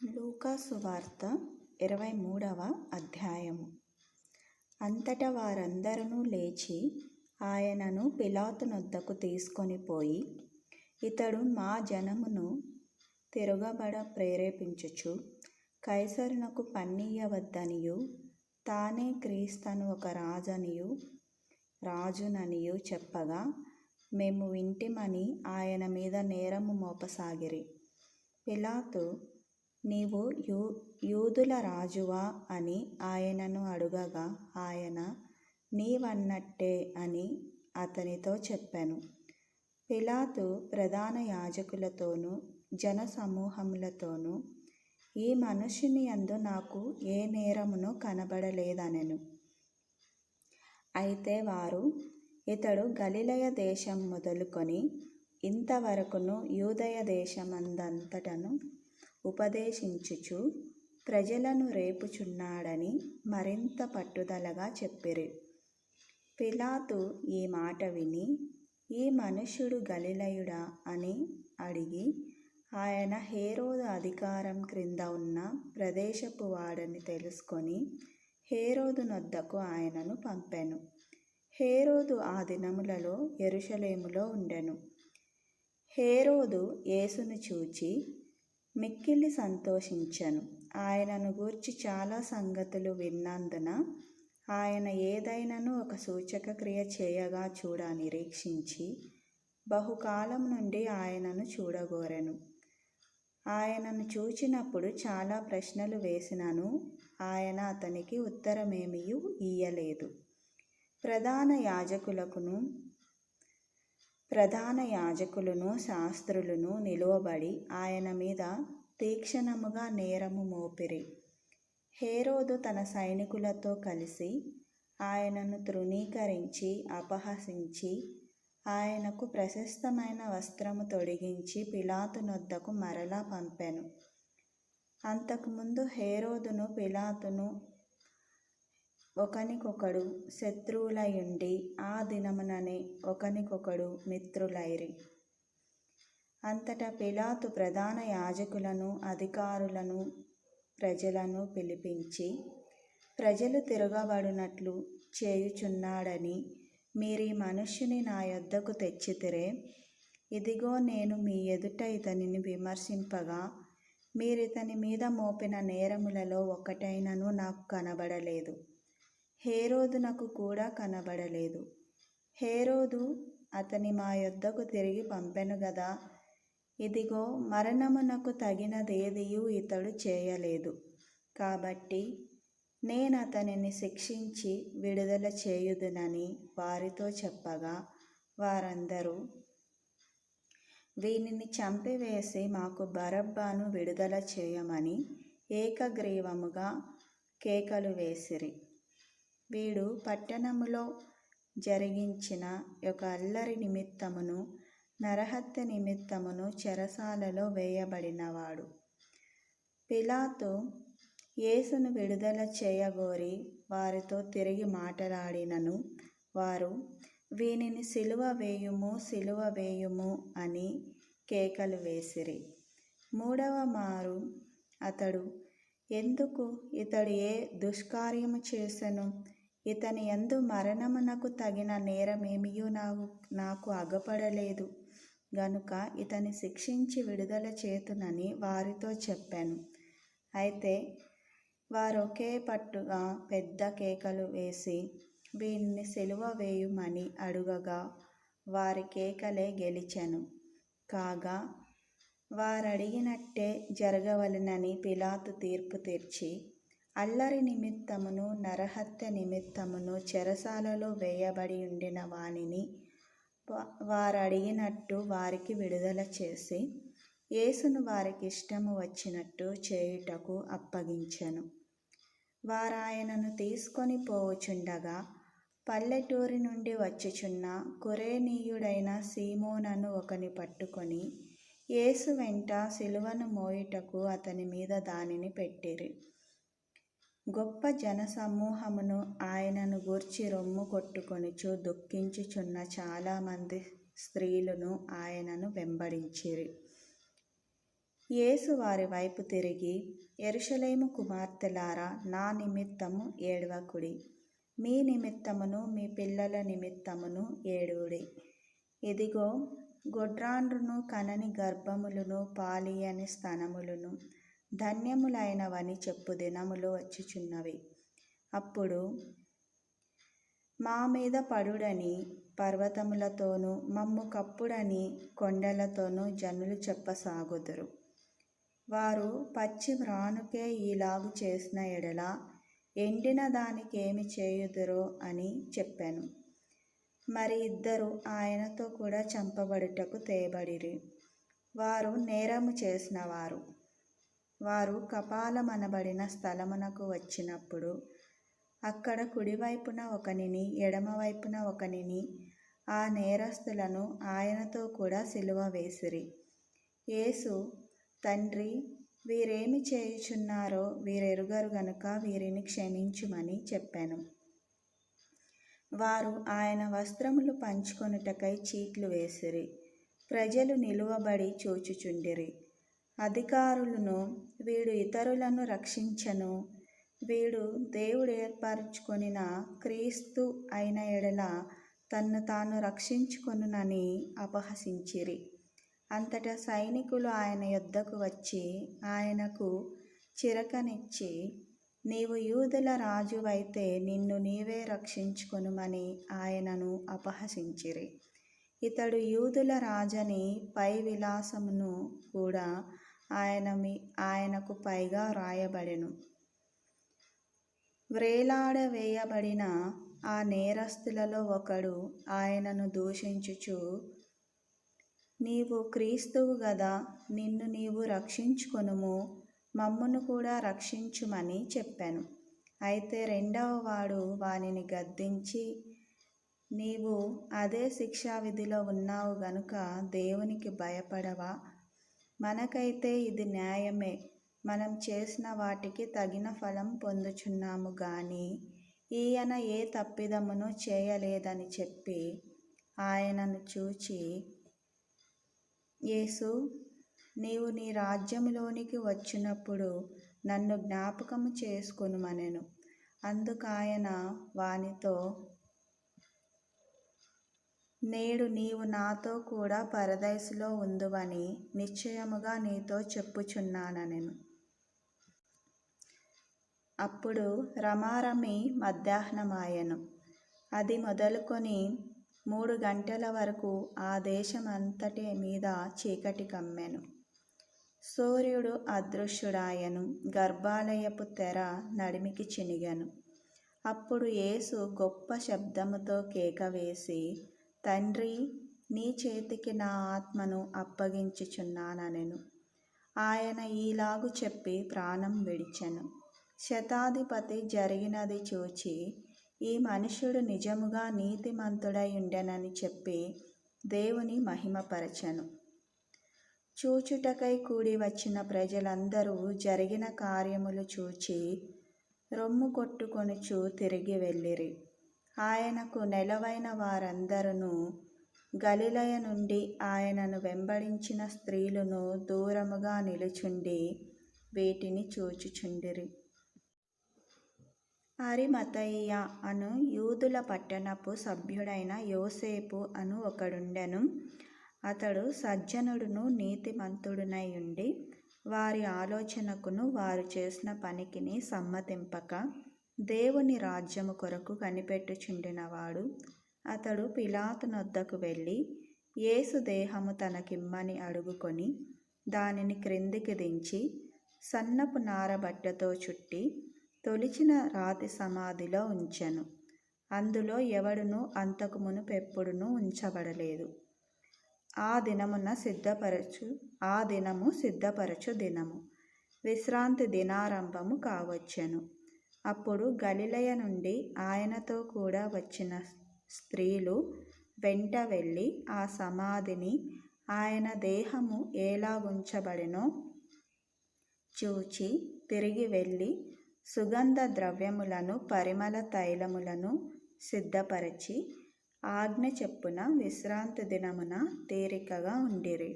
లూకాసు వార్త ఇరవై మూడవ అధ్యాయము. అంతట వారందరూ లేచి ఆయనను పిలాతునొద్దకు తీసుకొని పోయి ఇతడు మా జనమును తిరగబడ ప్రేరేపించుచు కైసరునకు పన్నీయవద్దనియు తానే క్రీస్తను ఒక రాజనియు రాజుననియు చెప్పగా మేము వింటిమని ఆయన మీద నేరము మోపసాగిరి. పిలాతు నీవు యూ యూదుల రాజువా అని ఆయనను అడుగగా ఆయన నీవన్నట్టే అని అతనితో చెప్పాను. పిలాతు ప్రధాన యాజకులతోనూ జనసమూహములతోనూ ఈ మనుషుని యందు నాకు ఏ నేరమును కనబడలేదనెను. అయితే వారు ఇతడు గలిలయ దేశం మొదలుకొని ఇంతవరకును యూదయ దేశమందంతటను ఉపదేశించుచు ప్రజలను రేపుచున్నాడని మరింత పట్టుదలగా చెప్పిరి. పిలాతు ఈ మాట విని ఈ మనుష్యుడు గలిలయుడా? అని అడిగి ఆయన హేరోదు అధికారం క్రింద ఉన్న ప్రదేశపు వాడని తెలుసుకొని హేరోదు నొద్దకు ఆయనను పంపెను. హేరోదు ఆ దినములలో ఎరుషలేములో ఉండెను. హేరోదు యేసును చూచి మిక్కిలి సంతోషించెను. ఆయనను గూర్చి చాలా సంగతులు విన్నందున ఆయన ఏదైనను ఒక సూచక క్రియ చేయగా చూడ నిరీక్షించి బహుకాలం నుండి ఆయనను చూడగోరెను. ఆయనను చూచినప్పుడు చాలా ప్రశ్నలు వేసినను. ఆయన అతనికి ఉత్తరమేమియూ ఇయ్యలేదు. ప్రధాన యాజకులకును ప్రధాన యాజకులను శాస్త్రులను నిలువబడి ఆయన మీద తీక్షణముగా నేరము మోపిరి. హేరోదు తన సైనికులతో కలిసి ఆయనను తృణీకరించి అపహసించి ఆయనకు ప్రశస్తమైన వస్త్రము తొడిగించి పిలాతునొద్దకు మరలా పంపెను. అంతకుముందు హేరోదును పిలాతును ఒకనికొకడు శత్రువులయుండి ఆ దినముననే ఒకనికొకడు మిత్రులైరి. అంతటా పిలాతు ప్రధాన యాజకులను అధికారులను ప్రజలను పిలిపించి ప్రజలు తిరగబడినట్లు చేయుచున్నాడని మీరీ మనుష్యుని నా యొద్దకు తెచ్చితిరే. ఇదిగో నేను మీ ఎదుట ఇతనిని విమర్శింపగా మీరితని మీద మోపిన నేరములలో ఒకటైనను నాకు కనబడలేదు. హేరోదునకు కూడా కనబడలేదు. హేరోదు అతని మా యొద్దకు తిరిగి పంపెను గదా. ఇదిగో మరణమునకు తగినదేదియు ఇతడు చేయలేదు. కాబట్టి నేను అతనిని శిక్షించి విడుదల చేయుదునని వారితో చెప్పగా వారందరూ వీనిని చంపివేసి మాకు బరబ్బాను విడుదల చేయమని ఏకగ్రీవముగా కేకలు వేసిరి. వీడు పట్టణములో జరిగించిన ఒక అల్లరి నిమిత్తమును నరహత్య నిమిత్తమును చెరసాలలో వేయబడినవాడు. పిలాతు యేసును విడుదల చేయగోరి వారితో తిరిగి మాట్లాడినను. వారు వీనిని సిలువ వేయుము సిలువ వేయుము అని కేకలు వేసిరి. మూడవ మారు అతడు ఎందుకు ఇతడు ఏ దుష్కార్యము చేసెను? ఇతని ఎందు మరణమునకు తగిన నేరమేమియూ నాకు నాకు అగపడలేదు. గనుక ఇతని శిక్షించి విడుదల చేతునని వారితో చెప్పాను. అయితే వారొకే పట్టుగా పెద్ద కేకలు వేసి వీనిని సిలువ వేయుమని అడుగగా వారి కేకలే గెలిచెను. కాగా వారడిగినట్టే జరగవలెనని పిలాతు తీర్పు తెచ్చి అల్లరి నిమిత్తమును నరహత్య నిమిత్తమును చెరసాలలో వేయబడి ఉండిన వానిని వారడిగినట్టు వారికి విడుదల చేసి యేసును వారికి ఇష్టము వచ్చినట్టు చేయుటకు అప్పగించెను. వారాయనను తీసుకొని పోవుచుండగా పల్లెటూరి నుండి వచ్చుచున్న కురేనీయుడైన సీమోనను ఒకని పట్టుకొని యేసు వెంట సిలువను మోయుటకు అతని మీద దానిని పెట్టిరి. గొప్ప జనసమూహమును ఆయనను గూర్చి రొమ్ము కొట్టుకొనుచు దుఃఖించుచున్న చాలామంది స్త్రీలను ఆయనను వెంబడించిరి. యేసు వారి వైపు తిరిగి ఎరుషలేము కుమార్తెలారా నా నిమిత్తము ఏడవకుడి. మీ నిమిత్తమును మీ పిల్లల నిమిత్తమును ఏడువుడి. ఇదిగో గొడ్రాండ్రును కనని గర్భములను పాలియని స్తనములను ధన్యములైనవని చెప్పు దినములు వచ్చుచున్నవి. అప్పుడు మా మీద పడుడని పర్వతములతోనూ మమ్ము కప్పుడని కొండలతోనూ జనులు చెప్పసాగుదురు. వారు పచ్చి వ్రానుకే ఈలాగు చేసిన ఎడల ఎండిన దానికేమి చేయుదురో అని చెప్పాను. మరి ఇద్దరు ఆయనతో కూడా చంపబడుటకు తేబడిరి. వారు నేరము చేసిన వారు కపాలమనబడిన స్థలమునకు వచ్చినప్పుడు అక్కడ కుడివైపున ఒకనిని ఎడమవైపున ఒకనిని ఆ నేరస్తులను ఆయనతో కూడా సిలువ వేసిరి. యేసు తండ్రి వీరేమి చేయుచున్నారో వీరెరుగరు గనుక వీరిని క్షమించుమని చెప్పాను. వారు ఆయన వస్త్రములు పంచుకొనుటకై చీట్లు వేసిరి. ప్రజలు నిలువబడి చూచుచుండిరి. అధికారులను వీడు ఇతరులను రక్షించను. వీడు దేవుడు ఏర్పరచుకొనిన క్రీస్తు అయిన ఎడల తన్ను తాను రక్షించుకొనునని అపహసించిరి. అంతటా సైనికులు ఆయన యొద్దకు వచ్చి ఆయనకు చిరకనిచ్చి నీవు యూదుల రాజువైతే నిన్ను నీవే రక్షించుకొనుమని ఆయనను అపహసించిరి. ఇతడు యూదుల రాజని పై విలాసమును కూడా ఆయన మీ ఆయనకు పైగా రాయబడెను. వ్రేలాడవేయబడిన ఆ నేరస్తులలో ఒకడు ఆయనను దూషించుచు నీవు క్రీస్తువు గదా నిన్ను నీవు రక్షించుకొనుము మమ్మును కూడా రక్షించుమని చెప్పాను. అయితే రెండవ వాడు వానిని గద్దించి నీవు అదే శిక్షా విధిలో ఉన్నావు గనుక దేవునికి భయపడవా? మనకైతే ఇది న్యాయమే. మనం చేసిన వాటికి తగిన ఫలం పొందుచున్నాము గాని ఈయన ఏ తప్పిదమును చేయలేదని చెప్పి ఆయనను చూచి యేసు నీవు నీ రాజ్యములోనికి వచ్చినప్పుడు నన్ను జ్ఞాపకము చేసుకొనుమనెను. అందుకాయన వానితో నేడు నీవు నాతో కూడా పరదేశిలో ఉందువని నిశ్చయముగా నీతో చెప్పుచున్నానెను. అప్పుడు రమారమి మధ్యాహ్నమాయెను. అది మొదలుకొని మూడు గంటల వరకు ఆ దేశమంతటి మీద చీకటి కమ్మెను. సూర్యుడు అదృశ్యుడాయను గర్భాలయపు తెర నడిమికి చినిగను. అప్పుడు యేసు గొప్ప శబ్దముతో కేక వేసి తండ్రి నీ చేతికి నా ఆత్మను అప్పగించుచున్నానెను ఆయన ఈలాగు చెప్పి ప్రాణం విడిచెను. శతాధిపతి జరిగినది చూచి ఈ మనుషుడు నిజముగా నీతిమంతుడై ఉండెనని చెప్పి దేవుని మహిమపరచను. చూచుటకై కూడి వచ్చిన ప్రజలందరూ జరిగిన కార్యములు చూచి రొమ్ము కొట్టుకొనుచు తిరిగి వెళ్ళిరి. ఆయనకు నెలవైన వారందరూ గలిలయ నుండి ఆయనను వెంబడించిన స్త్రీలను దూరముగా నిలుచుండి వీటిని చూచుచుండిరి. అరిమతయ్య అను యూదుల పట్టణపు సభ్యుడైన యోసేపు అను ఒకడుండెను. అతడు సజ్జనుడును నీతిమంతుడునై ఉండి వారి ఆలోచనకును వారు చేసిన పనికిని సమ్మతింపక దేవుని రాజ్యము కొరకు కనిపెట్టుచుండినవాడు అతడు పిలాతునొద్దకు వెళ్ళి యేసు దేహము తనకిమ్మని అడుగుకొని దానిని క్రిందికి దించి సన్నపు నారబట్టతో చుట్టి తొలిచిన రాతి సమాధిలో ఉంచెను. అందులో ఎవడునూ అంతకు మునుపెప్పుడునూ ఉంచబడలేదు. ఆ దినమున సిద్ధపరచు ఆ దినము సిద్ధపరచు దినము. విశ్రాంతి దినారంభము కావచ్చెను. అప్పుడు గలిలయ నుండి ఆయనతో కూడా వచ్చిన స్త్రీలు వెంట వెళ్ళి ఆ సమాధిని ఆయన దేహము ఎలా ఉంచబడినో చూచి తిరిగి వెళ్ళి సుగంధ ద్రవ్యములను పరిమళ తైలములను సిద్ధపరచి ఆజ్ఞ చెప్పున విశ్రాంతి దినమున తేరికగా ఉండిరి.